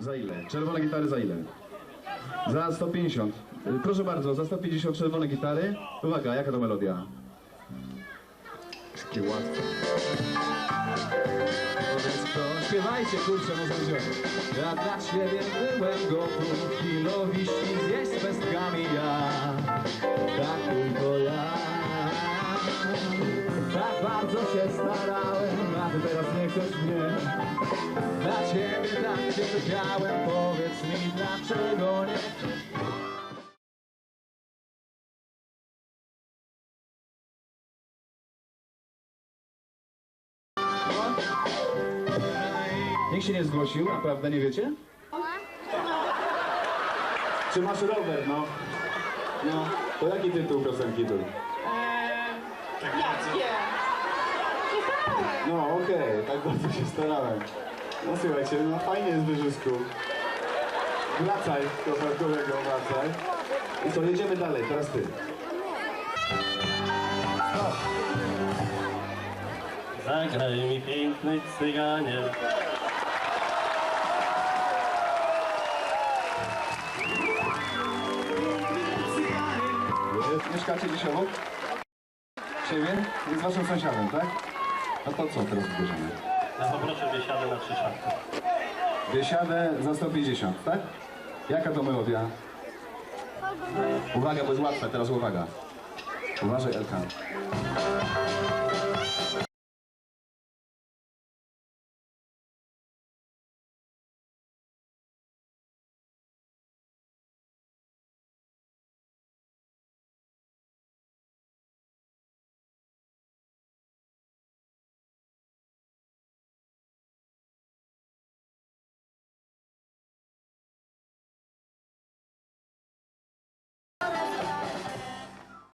Za ile? Czerwone gitary za ile? Za 150. Y, Proszę bardzo, za 150 czerwone gitary. Uwaga, jaka to melodia? Jakie łatwe. Kto, śpiewajcie, kurczę, może. Ja dla ciebie byłem gotów kilo wiśni zjeść z pestkami ja. Tak tylko ja. Tak bardzo się starałem, a ty teraz nie chcesz mnie. Dla ciebie tak cierpiałem, powiedz mi dlaczego nie Nikt się nie zgłosił, naprawdę nie wiecie? Czy masz rower, no? No, to jaki tytuł piosenki był? Jakie? No, okej, tak bardzo się starałem. No słuchajcie, no fajnie jest wyżysku. Wracaj, trochę kolego, wracaj. I co, jedziemy dalej, teraz ty. Zagraj mi piękny cyganie. Mieszkacie gdzieś obok? Siebie? Jest waszym sąsiadem, tak? A to co teraz bierzemy? Poproszę biesiadę na trzy szafki. Biesiadę za 150, tak? Jaka to melodia? Uwaga, bo jest łatwe, teraz uwaga. Uważaj, Elka.